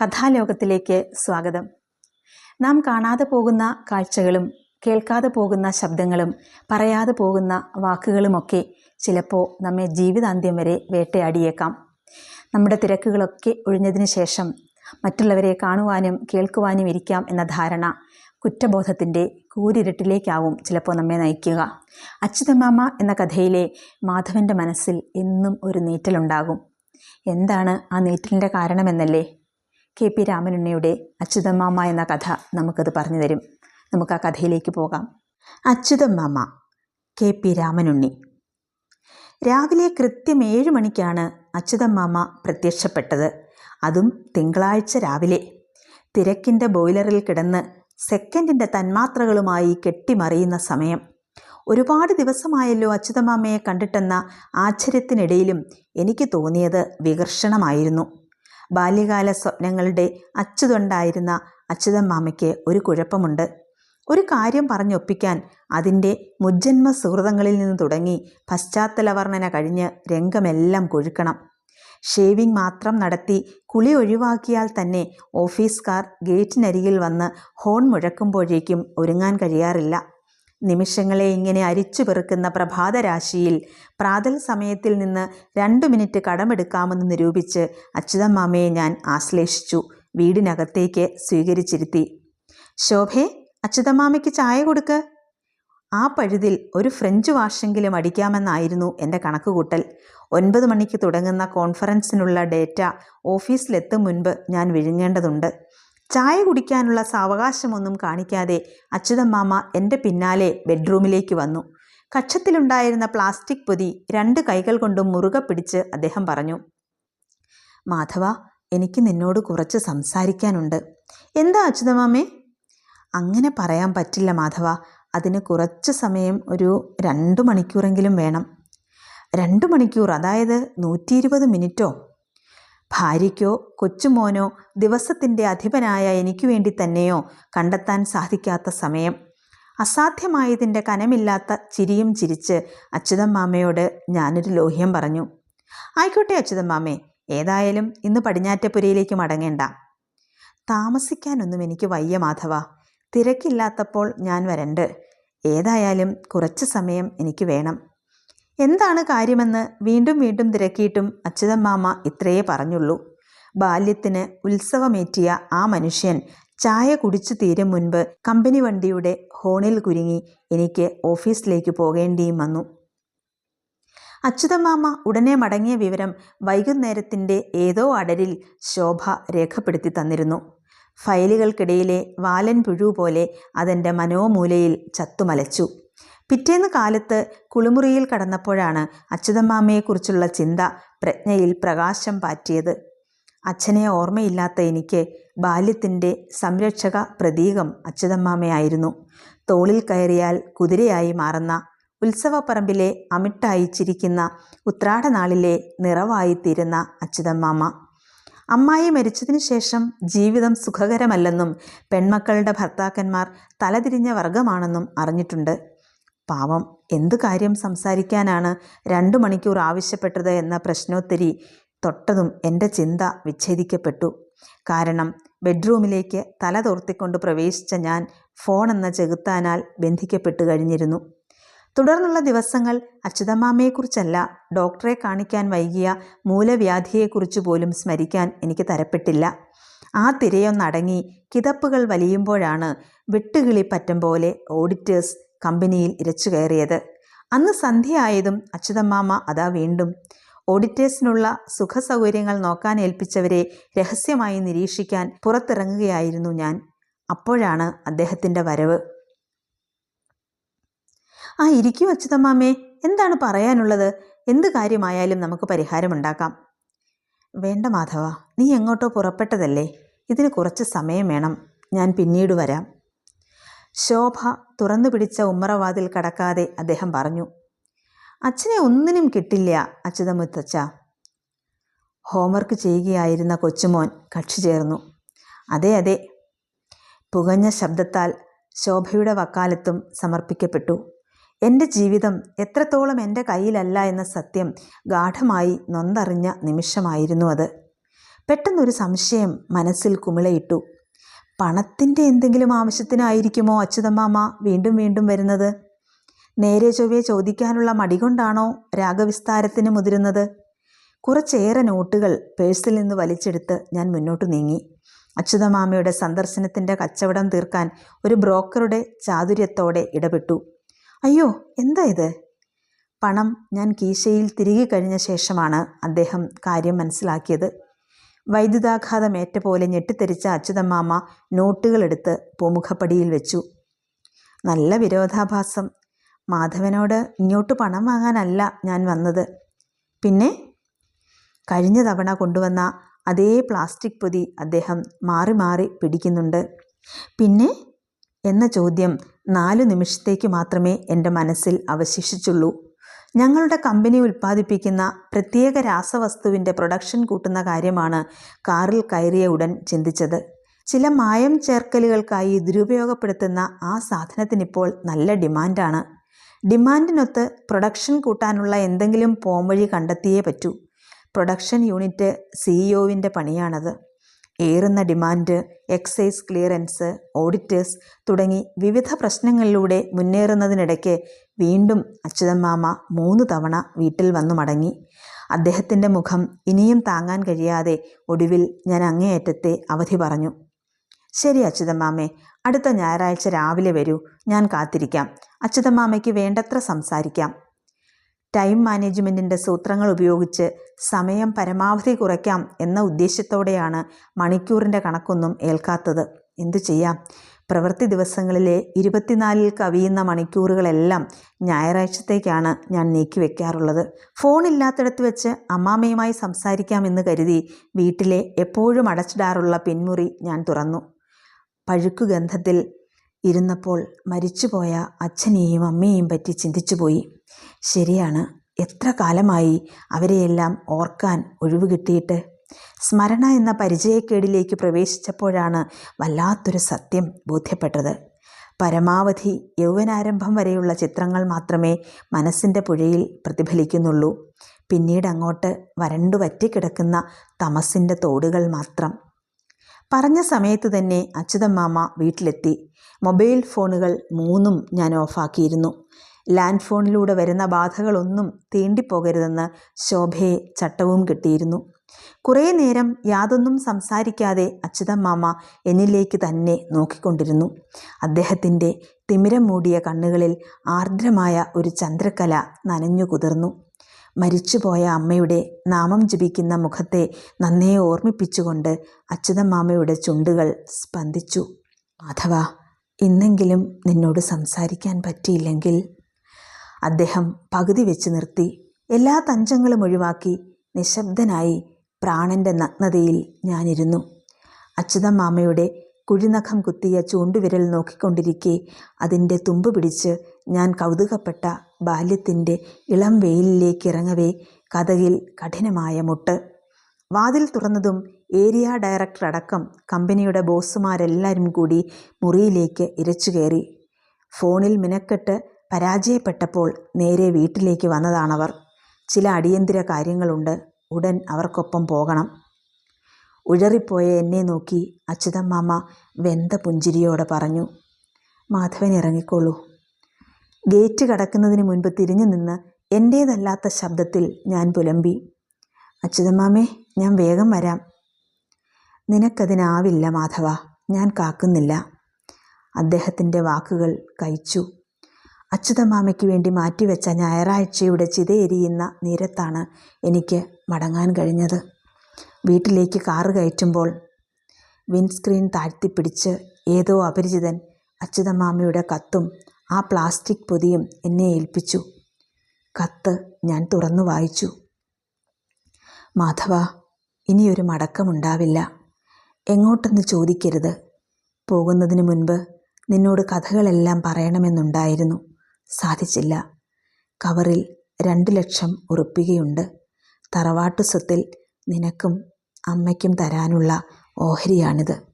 കഥാലോകത്തിലേക്ക് സ്വാഗതം. നാം കാണാതെ പോകുന്ന കാഴ്ചകളും കേൾക്കാതെ പോകുന്ന ശബ്ദങ്ങളും പറയാതെ പോകുന്ന വാക്കുകളുമൊക്കെ ചിലപ്പോൾ നമ്മെ ജീവിതാന്ത്യം വരെ വേട്ടയാടിയേക്കാം. നമ്മുടെ തിരക്കുകളൊക്കെ ഒഴിഞ്ഞതിന് ശേഷം മറ്റുള്ളവരെ കാണുവാനും കേൾക്കുവാനും ഇരിക്കാം എന്ന ധാരണ കുറ്റബോധത്തിന്റെ കൂരിരട്ടിലേക്കാവും ചിലപ്പോൾ നമ്മെ നയിക്കുക. അച്യുതമാമ എന്ന കഥയിലെ മാധവന്റെ മനസ്സിൽ എന്നും ഒരു നീറ്റലുണ്ടാകും. എന്താണ് ആ നീറ്റലിന്റെ കാരണമെന്നല്ലേ? കെ പി രാമനുണ്ണയുടെ അച്യുതമാമ എന്ന കഥ നമുക്കത് പറഞ്ഞു തരും. നമുക്ക് ആ കഥയിലേക്ക് പോകാം. അച്യുതമാമ കെ പി രാമനുണ്ണി. രാവിലെ കൃത്യം ഏഴ് മണിക്കാണ് അച്യുതമാമ പ്രത്യക്ഷപ്പെട്ടത്. അതും തിങ്കളാഴ്ച രാവിലെ. തിരക്കിന്റെ ബോയിലറിൽ കിടന്ന് സെക്കൻഡിന്റെ തന്മാത്രകളുമായി കെട്ടിമറിയുന്ന സമയം. ഒരുപാട് ദിവസമായല്ലോ അച്യുതമാമയെ കണ്ടിട്ടെന്ന ആശ്ചര്യത്തിനിടയിലും എനിക്ക് തോന്നിയത് വികർഷണമായിരുന്നു. ബാല്യകാല സ്വപ്നങ്ങളുടെ അച്ചുതൊണ്ടായിരുന്ന അച്യുതമാമയ്ക്ക് ഒരു കുഴപ്പമുണ്ട്. ഒരു കാര്യം പറഞ്ഞൊപ്പിക്കാൻ അതിന്റെ മുജ്ജന്മ സുഹൃതങ്ങളിൽ നിന്ന് തുടങ്ങി പശ്ചാത്തല വർണന കഴിഞ്ഞ് രംഗമെല്ലാം കൊഴുക്കണം. ഷേവിംഗ് മാത്രം നടത്തി കുളി ഒഴിവാക്കിയാൽ തന്നെ ഓഫീസുകാർ ഗേറ്റിനരികിൽ വന്ന് ഹോൺ മുഴക്കുമ്പോഴേക്കും ഒരുങ്ങാൻ കഴിയാറില്ല. നിമിഷങ്ങളെ ഇങ്ങനെ അരിച്ചു പെറുക്കുന്ന പ്രഭാതരാശിയിൽ പ്രാതൽ സമയത്തിൽ നിന്ന് രണ്ട് മിനിറ്റ് കടമെടുക്കാമെന്ന് നിരൂപിച്ച് അച്യുതമ്മാമയെ ഞാൻ ആശ്ലേഷിച്ചു വീടിനകത്തേക്ക് സ്വീകരിച്ചിരുത്തി. ശോഭേ അച്യുതമ്മാമയ്ക്ക് ചായ കൊടുക്ക്. ആ പഴുതിൽ ഒരു ഫ്രഞ്ച് വാഷെങ്കിലും അടിക്കാമെന്നായിരുന്നു എന്റെ കണക്കുകൂട്ടൽ. ഒൻപത് മണിക്ക് തുടങ്ങുന്ന കോൺഫറൻസിനുള്ള ഡേറ്റ ഓഫീസിലെത്തും മുൻപ് ഞാൻ വിഴുങ്ങേണ്ടതുണ്ട്. ചായ കുടിക്കാനുള്ള സാവകാശമൊന്നും കാണിക്കാതെ അച്യുതമ്മാമ എന്റെ പിന്നാലെ ബെഡ്റൂമിലേക്ക് വന്നു. കക്ഷത്തിലുണ്ടായിരുന്ന പ്ലാസ്റ്റിക് പൊതി രണ്ട് കൈകൾ കൊണ്ടും മുറുകെ പിടിച്ച് അദ്ദേഹം പറഞ്ഞു മാധവ എനിക്ക് നിന്നോട് കുറച്ച് സംസാരിക്കാനുണ്ട്. എന്താ അച്യുതമാമേ? അങ്ങനെ പറയാൻ പറ്റില്ല മാധവ. അതിന് കുറച്ച് സമയം ഒരു രണ്ട് മണിക്കൂറെങ്കിലും വേണം. രണ്ട് മണിക്കൂർ അതായത് നൂറ്റി ഇരുപത് മിനിറ്റോ? ഭാര്യയ്ക്കോ കൊച്ചുമോനോ ദിവസത്തിന്റെ അധിപനായ എനിക്ക് വേണ്ടി തന്നെയോ കണ്ടെത്താൻ സാധിക്കാത്ത സമയം. അസാധ്യമായതിന്റെ കനമില്ലാത്ത ചിരിയും ചിരിച്ച് അച്യുതമ്മാമയോട് ഞാനൊരു ലോഹ്യം പറഞ്ഞു. ആയിക്കോട്ടെ അച്യുതമ്മാമേ ഏതായാലും ഇന്ന് പടിഞ്ഞാറ്റപ്പുരയിലേക്ക് മടങ്ങേണ്ട. താമസിക്കാനൊന്നും എനിക്ക് വയ്യ മാധവ. തിരക്കില്ലാത്തപ്പോൾ ഞാൻ വരണ്ട്. ഏതായാലും കുറച്ച് സമയം എനിക്ക് വേണം. എന്താണ് കാര്യമെന്ന് വീണ്ടും വീണ്ടും തിരക്കിയിട്ടും അച്യുതമ്മാമ ഇത്രയേ പറഞ്ഞുള്ളൂ. ബാല്യത്തിന് ഉത്സവമേറ്റിയ ആ മനുഷ്യൻ ചായ കുടിച്ചു തീരും മുൻപ് കമ്പനി വണ്ടിയുടെ ഹോണിൽ കുരുങ്ങി എനിക്ക് ഓഫീസിലേക്ക് പോകേണ്ടിയും വന്നു. അച്യുതമാമ ഉടനെ മടങ്ങിയ വിവരം വൈകുന്നേരത്തിന്റെ ഏതോ അടരിൽ ശോഭ രേഖപ്പെടുത്തി തന്നിരുന്നു. ഫയലുകൾക്കിടയിലെ വാലൻ പുഴു പോലെ അതെന്റെ മനോമൂലയിൽ ചത്തുമലച്ചു. പിറ്റേന്ന് കാലത്ത് കുളിമുറിയിൽ കടന്നപ്പോഴാണ് അച്യുതമാമയെക്കുറിച്ചുള്ള ചിന്ത പ്രജ്ഞയിൽ പ്രകാശം പാറ്റിയത്. അച്ഛനെ ഓർമ്മയില്ലാത്ത എനിക്ക് ബാല്യത്തിന്റെ സംരക്ഷക പ്രതീകം അച്യുതമ്മാമയായിരുന്നു തോളിൽ കയറിയാൽ കുതിരയായി മാറുന്ന ഉത്സവപ്പറമ്പിലെ അമിട്ടായി ചിരിക്കുന്ന ഉത്രാടനാളിലെ നിറവായിത്തീരുന്ന അച്യുതമ്മാമ അമ്മായി മരിച്ചതിന് ശേഷം ജീവിതം സുഖകരമല്ലെന്നും പെൺമക്കളുടെ ഭർത്താക്കന്മാർ തലതിരിഞ്ഞ വർഗമാണെന്നും അറിഞ്ഞിട്ടുണ്ട്. പാവം എന്തു കാര്യം സംസാരിക്കാനാണ് രണ്ടു മണിക്കൂർ ആവശ്യപ്പെട്ടത് എന്ന പ്രശ്നോത്തരി തൊട്ടതും എന്റെ ചിന്ത വിച്ഛേദിക്കപ്പെട്ടു. കാരണം ബെഡ്റൂമിലേക്ക് തല തോർത്തിക്കൊണ്ട് പ്രവേശിച്ച ഞാൻ ഫോൺ എന്ന ചെകുത്താനാൽ ബന്ധിക്കപ്പെട്ടു കഴിഞ്ഞിരുന്നു. തുടർന്നുള്ള ദിവസങ്ങൾ അച്യുതമാമയെക്കുറിച്ചല്ല ഡോക്ടറെ കാണിക്കാൻ വൈകിയ മൂലവ്യാധിയെക്കുറിച്ച് പോലും സ്മരിക്കാൻ എനിക്ക് തരപ്പെട്ടില്ല. ആ തിരയൊന്നടങ്ങി കിതപ്പുകൾ വലിയുമ്പോഴാണ് വെട്ടുകിളിപ്പറ്റം പോലെ ഓഡിറ്റേഴ്സ് കമ്പനിയിൽ ഇരച്ചു കയറിയത്. അന്ന് സന്ധ്യയായതും അച്യുതമാമ അതാ വീണ്ടും. ഓഡിറ്റേഴ്സിനുള്ള സുഖസൗകര്യങ്ങൾ നോക്കാൻ ഏൽപ്പിച്ചവരെ രഹസ്യമായി നിരീക്ഷിക്കാൻ പുറത്തിറങ്ങുകയായിരുന്നു ഞാൻ. അപ്പോഴാണ് അദ്ദേഹത്തിന്റെ വരവ്. ആ ഇരിക്കൂ അച്യുതമാമേ. എന്താണ് പറയാനുള്ളത്? എന്ത് കാര്യമായാലും നമുക്ക് പരിഹാരമുണ്ടാക്കാം. വേണ്ട മാധവ. നീ എങ്ങോട്ടോ പുറപ്പെട്ടതല്ലേ. ഇതിന് കുറച്ച് സമയം വേണം. ഞാൻ പിന്നീട് വരാം. ശോഭ തുറന്നു പിടിച്ച ഉമ്മറവാതിൽ കടക്കാതെ അദ്ദേഹം പറഞ്ഞു അച്ഛനെ ഒന്നിനും കിട്ടില്ല അച്യുതമുത്തച്ഛ. ഹോംവർക്ക് ചെയ്യുകയായിരുന്ന കൊച്ചുമോൻ കക്ഷി ചേർന്നു. അതെ അതെ. പുകഞ്ഞ ശബ്ദത്താൽ ശോഭയുടെ വക്കാലത്തും സമർപ്പിക്കപ്പെട്ടു. എന്റെ ജീവിതം എത്രത്തോളം എന്റെ കയ്യിലല്ല എന്ന സത്യം ഗാഠമായി നൊന്തറിഞ്ഞ നിമിഷമായിരുന്നു അത്. പെട്ടെന്നൊരു സംശയം മനസ്സിൽ കുമിളയിട്ടു. പണത്തിന്റെ എന്തെങ്കിലും ആവശ്യത്തിനായിരിക്കുമോ അച്യുതമാമ വീണ്ടും വീണ്ടും വരുന്നത്? നേരെ ചൊവ്വെ ചോദിക്കാനുള്ള മടി കൊണ്ടാണോ രാഗവിസ്താരത്തിന് മുതിരുന്നത്? കുറച്ചേറെ നോട്ടുകൾ പേഴ്സിൽ നിന്ന് വലിച്ചെടുത്ത് ഞാൻ മുന്നോട്ട് നീങ്ങി. അച്യുതമാമയുടെ സന്ദർശനത്തിന്റെ കച്ചവടം തീർക്കാൻ ഒരു ബ്രോക്കറുടെ ചാതുര്യത്തോടെ ഇടപെട്ടു. അയ്യോ എന്താ ഇത്? പണം ഞാൻ കീശയിൽ തിരികെ കഴിഞ്ഞ ശേഷമാണ് അദ്ദേഹം കാര്യം മനസ്സിലാക്കിയത്. വൈദ്യുതാഘാതമേറ്റ പോലെ ഞെട്ടിത്തെറിച്ച അച്യുതമാമ നോട്ടുകളെടുത്ത് പൂമുഖപ്പടിയിൽ വെച്ചു. നല്ല വിരോധാഭാസം. മാധവനോട് ഇങ്ങോട്ട് പണം വാങ്ങാനല്ല ഞാൻ വന്നത്. പിന്നെ? കഴിഞ്ഞ തവണ കൊണ്ടുവന്ന അതേ പ്ലാസ്റ്റിക് പൊതി അദ്ദേഹം മാറി മാറി പിടിക്കുന്നുണ്ട്. പിന്നെ? എന്ന ചോദ്യം നാലു നിമിഷത്തേക്ക് മാത്രമേ എന്റെ മനസ്സിൽ അവശേഷിച്ചുള്ളൂ. ഞങ്ങളുടെ കമ്പനി ഉൽപ്പാദിപ്പിക്കുന്ന പ്രത്യേക രാസവസ്തുവിന്റെ പ്രൊഡക്ഷൻ കൂട്ടുന്ന കാര്യമാണ് കാറിൽ കയറിയ ഉടൻ ചിന്തിച്ചത്. ചില മായം ചേർക്കലുകൾക്കായി ദുരുപയോഗപ്പെടുത്തുന്ന ആ സാധനത്തിനിപ്പോൾ നല്ല ഡിമാൻഡാണ്. ഡിമാൻഡിനൊത്ത് പ്രൊഡക്ഷൻ കൂട്ടാനുള്ള എന്തെങ്കിലും പോംവഴി കണ്ടെത്തിയേ പറ്റൂ. പ്രൊഡക്ഷൻ യൂണിറ്റ് സിഇഒവിന്റെ പണിയാണത്. ഏറുന്ന ഡിമാൻഡ് എക്സൈസ് ക്ലിയറൻസ് ഓഡിറ്റേഴ്സ് തുടങ്ങി വിവിധ പ്രശ്നങ്ങളിലൂടെ മുന്നേറുന്നതിനിടയ്ക്ക് വീണ്ടും അച്യുതമാമ മൂന്ന് തവണ വീട്ടിൽ വന്നു മടങ്ങി. അദ്ദേഹത്തിന്റെ മുഖം ഇനിയും താങ്ങാൻ കഴിയാതെ ഒടുവിൽ ഞാൻ അങ്ങേയറ്റത്തെ അവധി പറഞ്ഞു. ശരി അച്യുതമാമേ അടുത്ത ഞായറാഴ്ച രാവിലെ വരൂ. ഞാൻ കാത്തിരിക്കാം. അച്യുതമാമയ്ക്ക് വേണ്ടത്ര സംസാരിക്കാം. ടൈം മാനേജ്മെന്റിന്റെ സൂത്രങ്ങൾ ഉപയോഗിച്ച് സമയം പരമാവധി കുറയ്ക്കാം എന്ന ഉദ്ദേശ്യത്തോടെയാണ് മണിക്കൂറിന്റെ കണക്കൊന്നും ഏൽക്കാത്തത്. എന്തു ചെയ്യാം? പ്രവൃത്തി ദിവസങ്ങളിലെ ഇരുപത്തിനാലിൽ കവിയുന്ന മണിക്കൂറുകളെല്ലാം ഞായറാഴ്ചത്തേക്കാണ് ഞാൻ നീക്കി വെക്കാറുള്ളത്. ഫോണില്ലാത്തിടത്ത് വെച്ച് അമ്മാമ്മയുമായി സംസാരിക്കാമെന്ന് കരുതി വീട്ടിലെ എപ്പോഴും അടച്ചിടാറുള്ള പിൻമുറി ഞാൻ തുറന്നു. പഴുക്കു ഗന്ധത്തിൽ ഇരുന്നപ്പോൾ മരിച്ചുപോയ അച്ഛനെയും അമ്മയെയും പറ്റി ചിന്തിച്ചുപോയി ശരിയാണ് എത്ര കാലമായി അവരെയെല്ലാം ഓർക്കാൻ ഒഴിവ് കിട്ടിയിട്ട്? സ്മരണ എന്ന പരിചയക്കേടിലേക്ക് പ്രവേശിച്ചപ്പോഴാണ് വല്ലാത്തൊരു സത്യം ബോധ്യപ്പെട്ടത്. പരമാവധി യൗവനാരംഭം വരെയുള്ള ചിത്രങ്ങൾ മാത്രമേ മനസ്സിന്റെ പുഴയിൽ പ്രതിഫലിക്കുന്നുള്ളൂ. പിന്നീട് അങ്ങോട്ട് വരണ്ടു വറ്റിക്കിടക്കുന്ന തമസിന്റെ തോടുകൾ മാത്രം. പറഞ്ഞ സമയത്ത് തന്നെ അച്യുതമ്മാമ വീട്ടിലെത്തി. മൊബൈൽ ഫോണുകൾ മൂന്നും ഞാൻ ഓഫാക്കിയിരുന്നു. ലാൻഡ് ഫോണിലൂടെ വരുന്ന ബാധകളൊന്നും തീണ്ടിപ്പോകരുതെന്ന് ശോഭയെ ചട്ടവും കിട്ടിയിരുന്നു. കുറേ നേരം യാതൊന്നും സംസാരിക്കാതെ അച്യുതമ്മാമ എന്നിലേക്ക് തന്നെ നോക്കിക്കൊണ്ടിരുന്നു. അദ്ദേഹത്തിന്റെ തിമിരം മൂടിയ കണ്ണുകളിൽ ആർദ്രമായ ഒരു ചന്ദ്രക്കല നനഞ്ഞു കുതിർന്നു. മരിച്ചുപോയ അമ്മയുടെ നാമം ജപിക്കുന്ന മുഖത്തെ നന്നേ ഓർമ്മിപ്പിച്ചുകൊണ്ട് അച്യുതമ്മാമയുടെ ചുണ്ടുകൾ സ്പന്ദിച്ചു. മാധവ ഇന്നെങ്കിലും നിന്നോട് സംസാരിക്കാൻ പറ്റിയില്ലെങ്കിൽ? അദ്ദേഹം പകുതി വെച്ച് നിർത്തി. എല്ലാ തഞ്ചങ്ങളും ഒഴിവാക്കി നിശബ്ദനായി പ്രാണന്റെ നഗ്നതയിൽ ഞാനിരുന്നു. അച്യുതമാമയുടെ കുഴിനഖം കുത്തിയ ചൂണ്ടുവിരൽ നോക്കിക്കൊണ്ടിരിക്കെ അതിന്റെ തുമ്പ് പിടിച്ച് ഞാൻ കൗതുകപ്പെട്ട ബാല്യത്തിന്റെ ഇളം വെയിലിലേക്ക് ഇറങ്ങവേ കഥകിൽ കഠിനമായ മുട്ട്. വാതിൽ തുറന്നതും ഏരിയ ഡയറക്ടർ അടക്കം കമ്പനിയുടെ ബോസുമാരെല്ലാവരും കൂടി മുറിയിലേക്ക് ഇരച്ചു കയറി. ഫോണിൽ മിനക്കെട്ട് പരാജയപ്പെട്ടപ്പോൾ നേരെ വീട്ടിലേക്ക് വന്നതാണവർ. ചില അടിയന്തര കാര്യങ്ങളുണ്ട്. ഉടൻ അവർക്കൊപ്പം പോകണം. ഉഴറിപ്പോയ എന്നെ നോക്കി അച്യുതമ്മാമ വെന്ത പുഞ്ചിരിയോടെ പറഞ്ഞു മാധവൻ ഇറങ്ങിക്കോളൂ. ഗേറ്റ് കടക്കുന്നതിന് മുൻപ് തിരിഞ്ഞു നിന്ന് എന്റേതല്ലാത്ത ശബ്ദത്തിൽ ഞാൻ പുലമ്പി അച്യുതമ്മാമേ ഞാൻ വേഗം വരാം. നിനക്കതിനാവില്ല മാധവ ഞാൻ കാക്കുന്നില്ല. അദ്ദേഹത്തിന്റെ വാക്കുകൾ കഴിച്ചു. അച്യുതമാമയ്ക്ക് വേണ്ടി മാറ്റിവെച്ച ഞായറാഴ്ചയുടെ ചിതയെരിയുന്ന നേരത്താണ് എനിക്ക് മടങ്ങാൻ കഴിഞ്ഞത്. വീട്ടിലേക്ക് കാറ് കയറ്റുമ്പോൾ വിൻസ്ക്രീൻ താഴ്ത്തിപ്പിടിച്ച് ഏതോ അപരിചിതൻ അച്യുതമാമയുടെ കത്തും ആ പ്ലാസ്റ്റിക് പൊതിയും എന്നെ ഏൽപ്പിച്ചു. കത്ത് ഞാൻ തുറന്നു വായിച്ചു. മാധവ ഇനിയൊരു മടക്കമുണ്ടാവില്ല. എങ്ങോട്ടെന്ന് ചോദിക്കരുത്. പോകുന്നതിന് മുൻപ് നിന്നോട് കഥകളെല്ലാം പറയണമെന്നുണ്ടായിരുന്നു. സാധിച്ചില്ല. കവറിൽ രണ്ട് ലക്ഷം ഉറുപ്പികയുണ്ട്. തറവാട്ടു സ്വത്തിൽ നിനക്കും അമ്മയ്ക്കും തരാനുള്ള ഓഹരിയാണിത്.